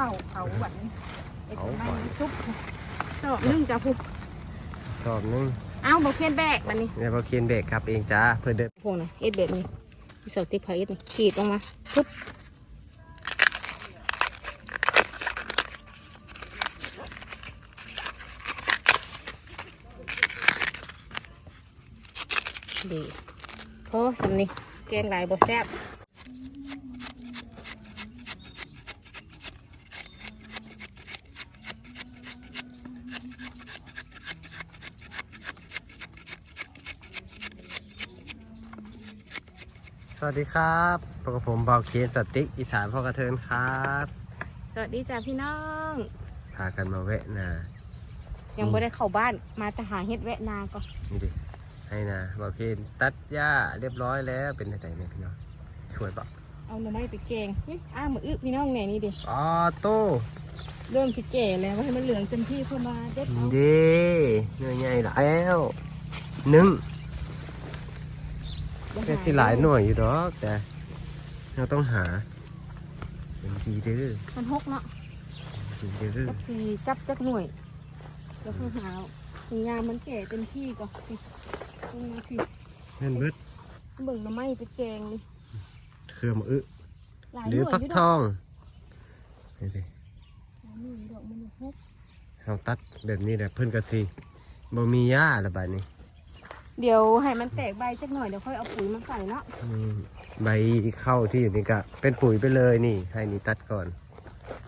ข้าวเขาหวานเอ็ดมันซุปสอบนึ่งจ้ะพุกสอบหนึงเอาบอกเพียนแบกมันนี่เนี่ยพอเคียนเบรกครับเองจ้าเพื่อเดินพวกนะเอ็ดแบบนี้ที่สอบติ๊กไผ่เอ็ดนี่ขีดลงมาปุ๊บดีพอสำนี่แกงหลายบ่แซ่บ สวัสดีครับพบกับผมเบาเคนสติ๊กอีสานพ่อกระเทินครับ สวัสดีจ้าพี่น้อง พากันมาแวะนา ยังไม่ได้เข้าบ้านมาแต่หาเฮ็ดแวะนาก็นี่ดิ ให้นาเบาเคนตัดหญ้าเรียบร้อยแล้ว เป็นไงเนี่ยพี่น้องช่วยปะเอาหน่อไม้ไปแกงเฮ้ยอ้ามาอึพี่น้องแหน่นี่ดิออโต้เริ่มสิแก่แล้วว่าให้มันเหลืองเต็มที่เพื่อมาเด็ดเอาดีเนื้อใหญ่แล้วหนึ่ง แค่ที่หลายหน่วยอยู่ดอก แต่เราต้องหาเป็นดีดื้อมันหกเนาะดีดื้อจักทีจับจักหน่วย แล้วก็หาถึงยามมันแก่เต็มที่ก็สิตรงนี้คือเงินเบิดเบิ่งหน่อไม้ไปแกงนี่เครือมะอึหลายหหรืน่อวยฟักอยู่ทดอกองนี่สิหลายหน่วยอยู่ดอกมันหก เราตัดแบบนี้แหละเพิ่นกะสิบ่มีหญ้าละบาดนี้ เดี๋ยวให้มันแตกใบจักหน่อยเดี๋ยวค่อยเอาปุ๋ยมาใส่เนาะนี่ใบเข้าที่อยู่นี่ก็เป็นปุ๋ยไปเลยนี่ ให้นี่ตัดก่อน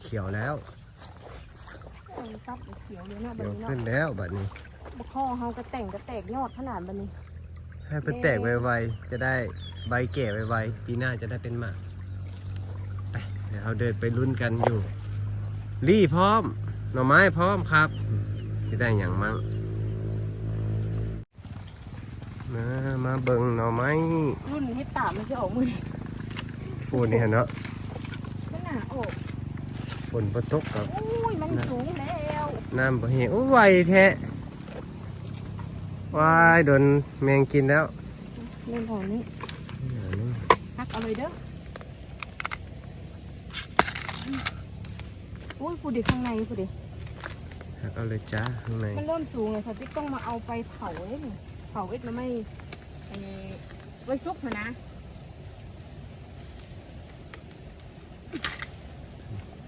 เขียวแล้วเออตับเขียวเลยเนาะเขีบัยดวนี้ขึ้นเนาะแล้วบัดนี้บะข้อเฮาก็แต่งก็แตกยอดขนาดบัดนี้ ให้เพิ่นแตกไวๆ จะได้ใบแก่ไวๆปีหน้าจะได้เป็นหมากไปเดี๋ยวเราเดินไปลุ้นกันอยู่ รี่พร้อม หน่อไม้พร้อมครับจะได้อย่างมั่ง มามาเบิ่งหน่อไม้รุ่นเฮ็ดตามมันจะออกมือปูนี่ฮะเนาะก็หนาออกฝนประตกกับอุ้ยมันสูงแล้วน้ำบ่เหี่ยวไวแท้วายโดนแมงกินแล้วเรื่องของนี้พักเอาเลยเด้ออุ้ยผู้ดีข้างในผู้ดีหักเอาเลยจ้าข้างในมันเริ่มสูงเลยสติ๊กต้องมาเอาไปเผาเลยนี่ เผาเอ็ดมันไม่เอ่อไว้ซุกเถอะนะ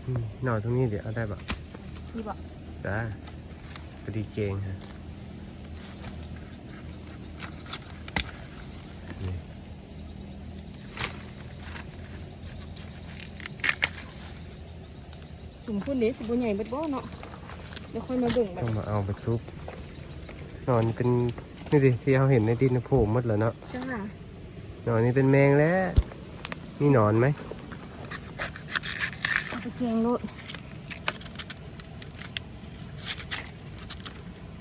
อืมหน่อตรงนี้เดี๋ยวเอาได้ปะนี่บอกจ้าพอดีเกงฮะสูงพุ่นเด็สิบใหญ่เบิดบ่เนาะเดี๋ยวค่อยมาเบิ่งแบต้บองมาเอาไปซุปหนอนเป็น นี่ดิที่เราเห็นในดินโผล่หมดแล้วเนาะจ้าหนอนนี่เป็นแมงแล้วมีหนอนไหมเอาไปแกงโลด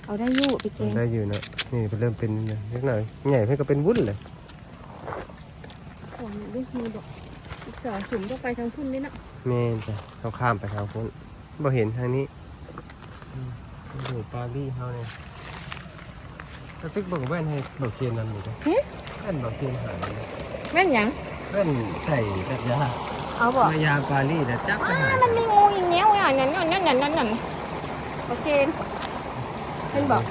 เอาได้อยู่ไปแกงได้อยู่เนาะนี่เริ่มเป็นนิดหน่อยใหญ่เพื่อก็เป็นวุ้นเลยของได้ทีบอกอีกสองสุ่มต้องไปทางพุ่นนี่เนาะแม่นจ้ะเขาข้ามไปทางพ้นบ่เห็นทางนี้อืมอยู่ปารีสเขาเนี่ย สติ๊กเบิกแว่นให้เบิกเทียนนั่นอยู่ด้วยหึแว่นเบิกเทียนหายเลยแม่นหยังแว่นใส่ตัดยาเอาบอกมายาปารีสแต่จับไปหายมันมีงูอย่างเงี้ยอะนั่นนั่นนั่นนั่นนั่นนั่นโอเคเพิ่นบอก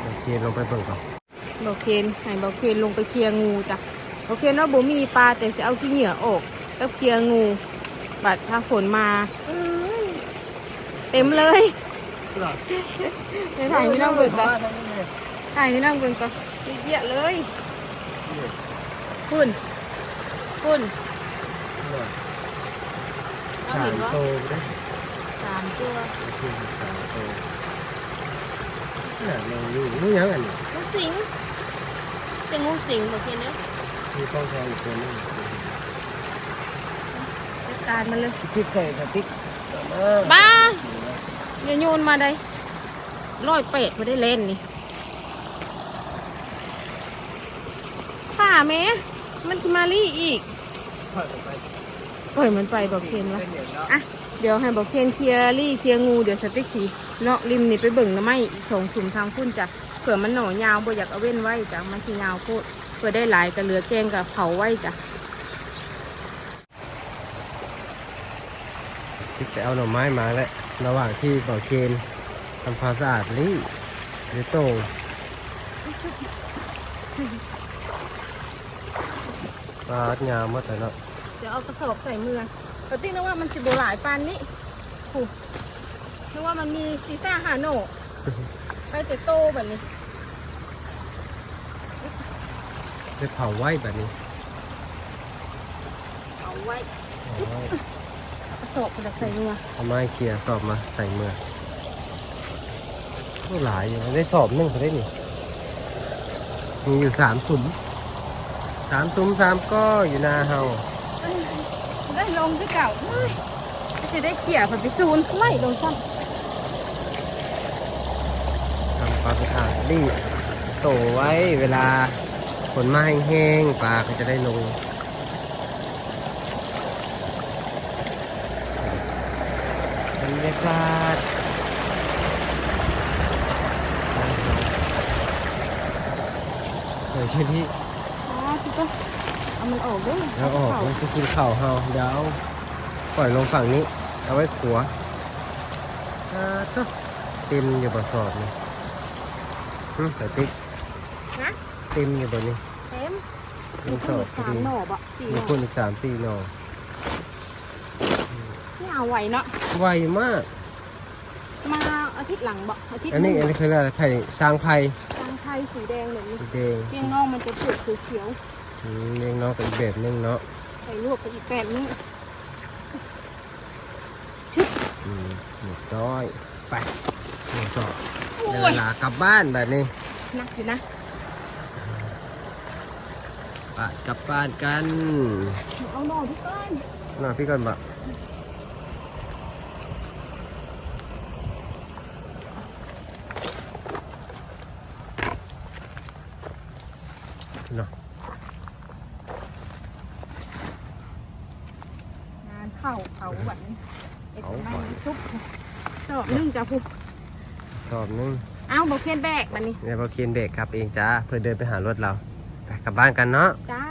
เบิกเทียนลงไปเบิกก่อนบอกเคนให้บอกเคนลงไปเคลียร์งูจ้ะบอกเคนว่าบ่มีปลาแต่สิเอาที่เหงื่อออกก็เคลียร์งูบัดถ้าฝนมาอื้อเต็มเลยเดี๋ยวถ่ายพี่น้องเบิ่งก่อน ถ่ายพี่น้องเบิ่งก่อนเยอะๆเลยคุณคุณเอาสาเห็มนว่าโตได้สามตัวคือสามโตน่ะแมงอยู่นี่ยังอันนี้งูสิงเป็นงูสิงบอกเคนเนี่ยมีกล้องแทงอีกตัวนึงจัดการมันเลยพริกใส่สติ๊กเออบ้าอย่าโยนมาได้ร้อยเป็ดมาได้เล่นนี่ป่า แม่มันสิมาลี่อีกถอยออกไปปล่อยมันไปบอกเคนวะเป็นอย่างนั้นอะเดี๋ยวให้บอกเคนเคลียร์ลี่เคลียร์งูเดี๋ยวสติ๊กสีเลาะริมนี่ไปเบิ่งหน้ำไม้อีกสองสุ่มทางพุ่นจ้ะเผื่อมันหน่อยาวบ่อยากเอาเว้นไว้จ้ะมันสิยาวโคตรเผื่อได้หลายก็เหลือแกงกับเผาไว้จ้ะที่ไปเอาหน่อไม้มาแล้วระหว่างที่บ่อเคนทำความสะอาดนี่เดี๋ยวโต่ง ปลาดงามหมดเลยเนาะเดี๋ยวเอากระสอบใส่มือปกตินึกว่ามันสิบหลายปานนี้ผูนึกว่ามันมีซีซ่าหาโหนไปแต่โตแบบนี้ได้เผาไว้แบบนี้เอาไว้เอาไว้กระสอบกระใส่มือเอาไม้เคลียร์สอบมาใส่มือโอ้หลายอยู่ได้สอบหนึ่งเขาได้นี่ มีอยู่สามสุมสามสุมสามก็อยู่หนาเฮาได้ลงที่เก่าเฮ้ยจะได้เขี่ยผัดไปซูนไล่ลงซ้ทำความสะอาดรีดโตไว้เวลาฝนมาแห้งๆปลาก็จะได้ลงบรรยากาศ เฮ้ยเช่นที่ำอ๋อชิก็เอามันออกด้วยแล้วออกมันจะกินข้าวเฮาเดี๋ยวเอาปล่อยลงฝั่งนี้ เอาไว้ขัวอ่าจ้ะเต็มอยู่บนสอบนี่หึใส่ติ๊กนะเต็มอยู่บนนี้เต็มมีสอบพอสามดีหน่อบะสี่หมีน่อคนอีกสามสี่หน่อนี่เอาไหวเนาะ ไวมาก มาอาทิตย์หลังบะอาทิตย์อันนี้อันนี้คืออะไรไผ่สร้างไผ่ทาง ไทยสีแดงแบบนี้สีแดงเพียงนอกมันจะเปลือกเขียวอืมเลี้ยงน้องกันอีกแบบนึงเนาะๆใส่ลวกไปอีกแปดนึงอืมหมดร้อยไปหนึ่งสอบเดี๋ยวลากลับบ้านแบบนี้นักอยู่นะ ไปกลับบ้านกัน เอาหน่อพี่ก้อน น่าพี่ก่อนบะเนาะ งานเข่าเผาหวานเอ็ดไม่ซุปส อบนึ่งจ้ะพูสอบหนึงเอาบอกเคนแบกบันนี้เดี๋ยวพอเคียนเด็กครับเองจ้าเพื่อเดินไปหารถเราไปกลับบ้านกันเนาะจ้า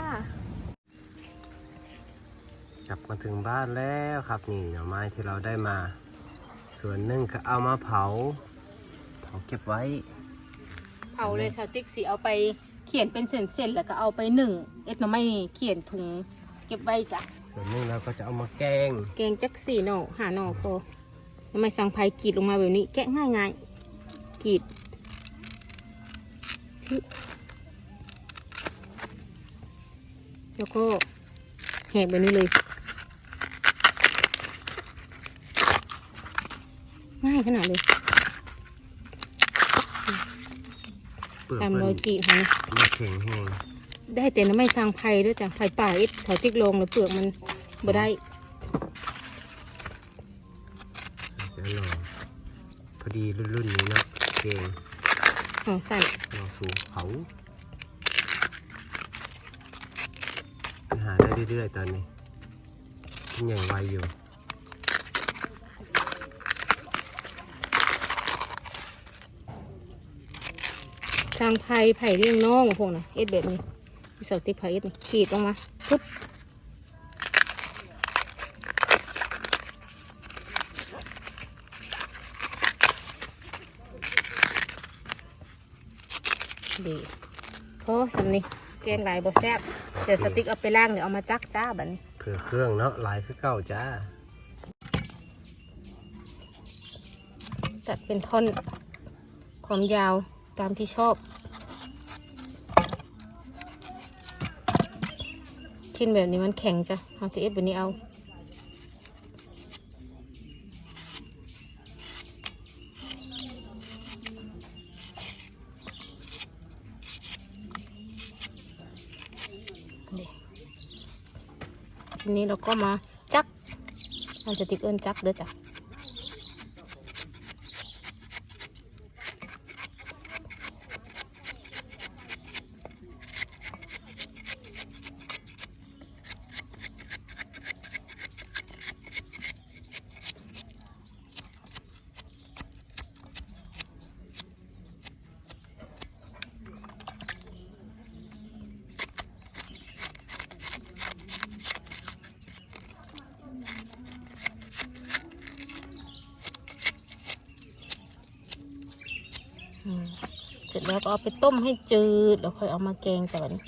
กลับมาถึงบ้านแล้วครับนี่หน่อไม้ที่เราได้มา ส่วนหนึ่งก็เอามาเผา เผาเก็บไว้ เผาเลยสาวติ๊กสีเอาไปเขียนเป็นเส้นๆแล้วก็เอาไปหนึ่งเอ็ดหน่อไม่เขียนถุงเก็บไว้จ้ะส่วนหนึ่งเราก็จะเอามาแกง แกงจักสี่หน่อหาหน่อพอ ทำไมสั่งไผ่กรีดลงมาแบบนี้ แกะง่ายง่ายๆกรีดชึแล้วก็แหกแบบนี้เลย ง่ายขนาดเลยเปลือกตามเปิ้รอยนกรีดของมาแข็งแห้งได้แต่น้ำไม่สั่งไผ่ด้วยจ้ะไผ่ป่าเอ็ดเขาติ๊กลงแล้วเปลือกมันบ่ได้ ดีรุ่นๆนี้เนาะแกงของใส่หน่อสูเผาไปหาได้เรื่อยๆตอนนี้กินอย่างไวอยู่สั่งไผ่ไผ่เลี้ยงน้องพวกน่ะเอ็ดแบบนี้ที่เสาติ๊กไผ่เอ็ดนี่กรีดลงมาปุ๊บดีพอ สำนี้แกงหลายบ่แซ่บเดี๋ยวสติ๊กเอาไปล้างเดี๋ยวเอามาจักจ้าบัดนี้เผื่อเครื่องเนาะหลายคือเก่าจ้าตัดเป็นท่อนความยาวตามที่ชอบชิ้นแบบนี้มันแข็งจ้ะเอาจะเอ็ดแบบนี้เอา ที นี้เราก็มาจักเราจะติกเอินจักเด้อจ้ะ แล้วก็เอาไปต้มให้จืด แล้วค่อยเอามาแกงจ้ะวันนี้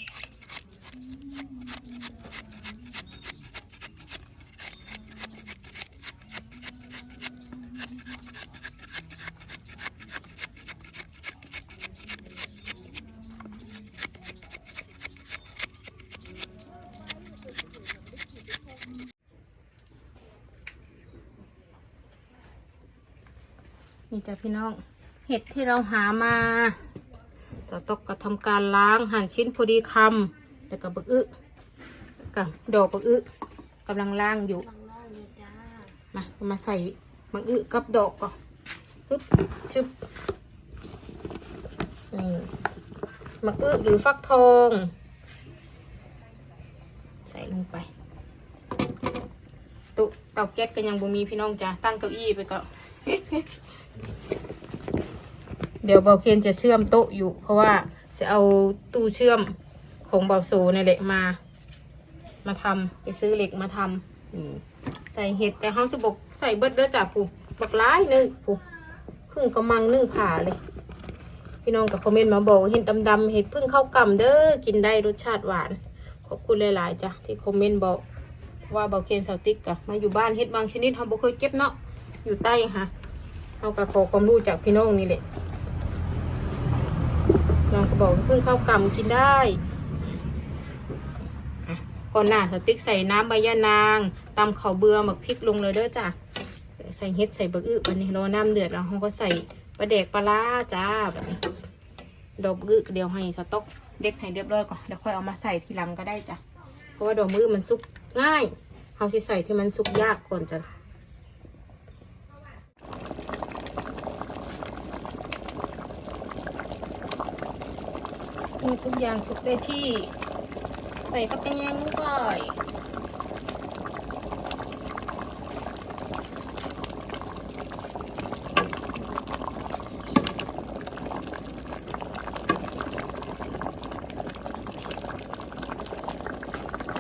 นี่จ้ะพี่น้อง เห็ดที่เราหามา จะตกกระทำการล้างหั่นชิ้นพอดีคำแล้วก็บักอึกับดอกบักอึกำลังล่างอยู่ มามาใส่บักอึกับดอกก่อนฮึบชึบนี่บักอึหรือฟักทอง ใส่ลงไปตุเตาแก๊สก็ยังบ่มีพี่น้องจ้ะตั้งเก้าอี้ไปก่อน เดี๋ยวเบาเคนจะเชื่อมโต๊ะอยู่ เพราะว่าจะเอาตู้เชื่อมของเบาโซนี่แหละมา มาทำไปซื้อเหล็กมาทำอืมใส่เห็ดแต่เขาสิบกใส่เบิดเด้อจ้ะผู้บักร้ายหนึงผู้ครึ่งกระมังนึ่งผ่าเลย พี่น้องกับคอมเมนต์มาบอกเห็ดดำๆเห็ดพึ่งเข้ากำเด้อกินได้รสชาติหวาน ขอบคุณหลายๆจ้ะที่คอมเมนต์บอกว่าเบาเคนสาติ๊กอะมาอยู่บ้านเฮ็ดบางชนิดเขาบ่เคยเก็บเนาะอยู่ใต้ค่ะเขาก็ขอความรู้จากพี่น้องนี่แหละ น้องก็บอกเพิ่งเข้ากำกินได้ก่อนหน้าสติ๊กใส่น้ำใบยะนางตำข้าวเบื่อหมักพริกลงเลยเด้อจ้ะใส่เฮ็ดใส่เบะอื้อวันนี้รอน้ำเดือดแล้วเขาก็ใส่ปลาแดกปลาร้าจ้าแบบนี้ดอกบะอื้อเดี๋ยวให้สต๊อกเด็ดให้เรียบร้อยก่อนเดี๋ยวค่อยเอามาใส่ทีหลังก็ได้จ้ะเพราะว่าดอกมือมันสุกง่ายเอาที่ใส่ที่มันสุกยากก่อนจ้ะ มีทุกอย่างสุกได้ที่ ใส่ผักกระเยงลงไป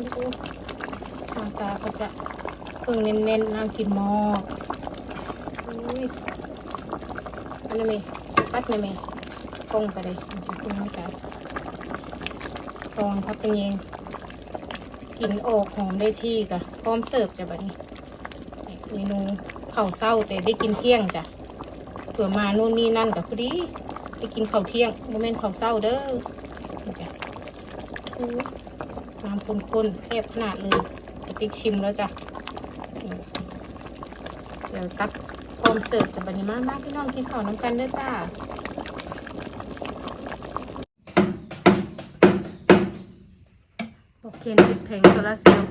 ดูหน้าตาก็จะเพิ่งเน้นๆน่ากินมากอุ้ยอันนี้ไหมปัดนี่ไหมกงไปเลยจะขึ้นหัวใจ ตอนพักเป็นยังกินโอกหอมได้ที่กะพร้อมเสิร์ฟจ้ะบัดนี้เมนูข้าเศร้าแต่ได้กินเที่ยงจ้ะเผื่อมานู่นนี่นั่นกับพอดีได้กินข้าวเที่ยงโมเมนต์ข้าวเศร้าเด้อจ้ะอู้น้ำข้นๆแซ่บขนาดเลยกระติกชิมแล้วจ้ะเดี๋ยวตักพร้อมเสิร์ฟจะบัดนี้มามาพี่น้องกินข้าวน้ำกันเด้อจ้า เคนติดแผงโซลาร์เซลล์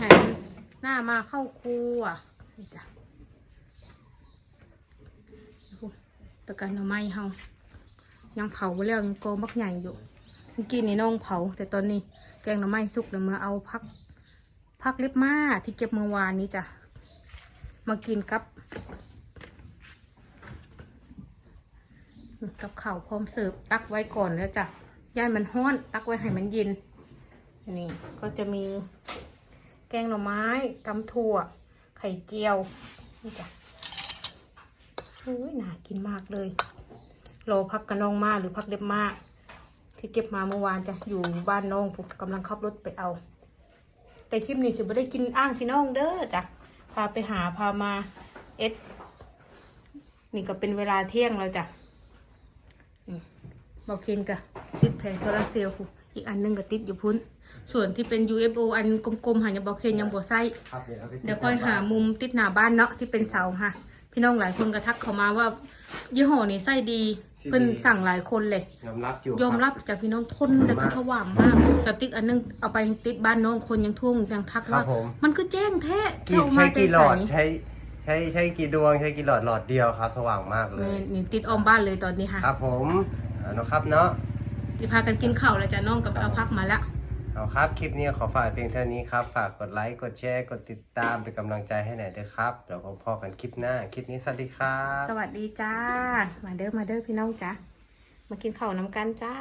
หันหน้ามาเข้าครัวนี่จ้ะตะกันเอาไม้เฮายังเผาไปแล้วยังโกบักใหญ่อยู่เมื่อกี้นี่น้องเผา แต่ตอนนี้แกงหน่อไม้สุกเดี๋ยวมาเอาพักพักเล็บมาที่เก็บเมื่อวานนี้จ้ะมากินกับ กับข้าวพร้อมเสิร์ฟตักไว้ก่อนแล้วจ้ะย่านมันห้อนตักไว้ให้มันเย็นนี่ก็จะมีแกงหน่อไม้ตำถั่ว ไข่เจียวนี่จ้ะอุ้ยน่ากินมากเลยรอพักกันน้องมาหรือพักเล็บมาที่เก็บมาเมื่อวานจ้ะอยู่บ้านน้องผมกำลังขับรถไปเอา แต่คลิปนี้สิไม่ได้กินอ้างพี่น้องเด้อจ้ะพาไปหาพามาเอ็ดนี่ก็เป็นเวลาเที่ยงแล้วจ้ะ บอกเคนกะติดแผงโซลาร์เซลล์พูอีกอันหนึงก็ติดอยู่พุ้น ส่วนที่เป็น UFO อันกลมๆหายังบอกเคนยังบ่ใส่ครับเดี๋ยวเอาไปเดี๋ยวค่อยหามุมติดหน้าบ้านเนาะที่เป็นเสาค่ะ พี่น้องหลายคนก็ทักเข้ามาว่า ยี่ห้อนี้ใส่ดีเพิ่นสั่งหลายคนเลยยอมรับอยู่ยอมรับจากพี่น้องทนแต่ก็สว่างมากสติ๊กอันนึงเอาไปติดบ้านน้องคนยังท่วงยังทักครัว่าบผมมันคือแจ้งแท้กี่เจ้าใช้มาแต่กี่หลใสอดใช้ใช้ใช้กี่ดวงใช้กี่หลอดหลอดเดียวครับ สว่างมากเลแม่ยนี่ติดออมบ้านเลยตอนนี้ค่ะครับผม เอาเนาะครับเนาะ จะพากันกินข้าวแล้วจ้ะน้องกับเอาพักมาละ เอาครับ คลิปนี้ขอฝากเพียงเท่านี้ครับ ฝากกดไลค์ กดแชร์ กดติดตามเป็นกำลังใจให้หน่อยด้วยครับ เดี๋ยวผมพอกันคลิปหน้า คลิปนี้สวัสดีครับ สวัสดีจ้า มาเด้อมาเด้อพี่น้องจ้ามากินข้าวน้ำกันจ้า